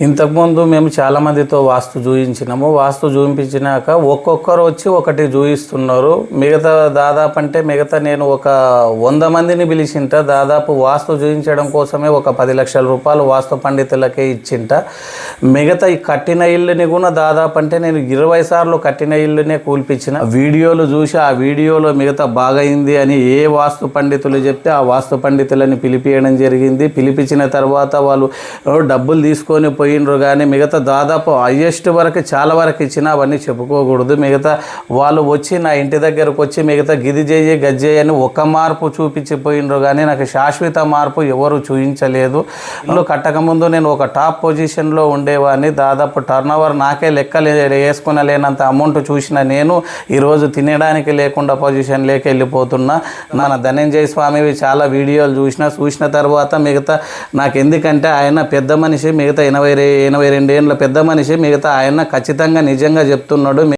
ఇంతకుముందు మేము చాలామందితో వాస్తు చూయించినాము వాస్తు చూపించినాక ఒక్కొక్కరు వచ్చి ఒకటి చూయిస్తున్నారు మిగతా దాదాపు అంటే మిగతా నేను ఒక వంద మందిని పిలిచింట. దాదాపు వాస్తు చూయించడం కోసమే ఒక పది లక్షల రూపాయలు వాస్తు పండితులకే ఇచ్చింట. మిగతా ఈ కట్టిన ఇల్లుని కూడా దాదాపు అంటే నేను ఇరవై సార్లు కట్టిన ఇల్లునే కూల్పించిన. వీడియోలు చూసి ఆ వీడియోలో మిగతా బాగైంది అని ఏ వాస్తు పండితులు చెప్తే ఆ వాస్తు పండితులని పిలిపియడం జరిగింది. పిలిపించిన తర్వాత వాళ్ళు డబ్బులు తీసుకొని పోయినరు కానీ మిగతా దాదాపు హయ్యెస్ట్ వరకు చాలా వరకు ఇచ్చినా అవన్నీ చెప్పుకోకూడదు. మిగతా వాళ్ళు వచ్చి నా ఇంటి దగ్గరకు వచ్చి మిగతా గిది చేయి గజ్జేయి అని ఒక మార్పు చూపించి కానీ నాకు శాశ్వత మార్పు ఎవరు చూపించలేదు కట్టకముందు నేను ఒక టాప్ పొజిషన్లో ఉండేవాడిని. దాదాపు టర్న్ ఓవర్ నాకే లెక్క వేసుకునలేనంత అమౌంట్ చూసిన నేను ఈరోజు తినడానికి లేకుండా పొజిషన్ లేక వెళ్ళిపోతున్నా. నా ధనంజయ స్వామివి చాలా వీడియోలు చూసిన చూసిన తర్వాత మిగతా నాకు ఎందుకంటే ఆయన పెద్ద మనిషి మిగతా ఎనభై ఎనభై ఎనభై రెండేళ్ళ పెద్ద మనిషి మిగతా ఆయన ఖచ్చితంగా నిజంగా చెప్తున్నాడు.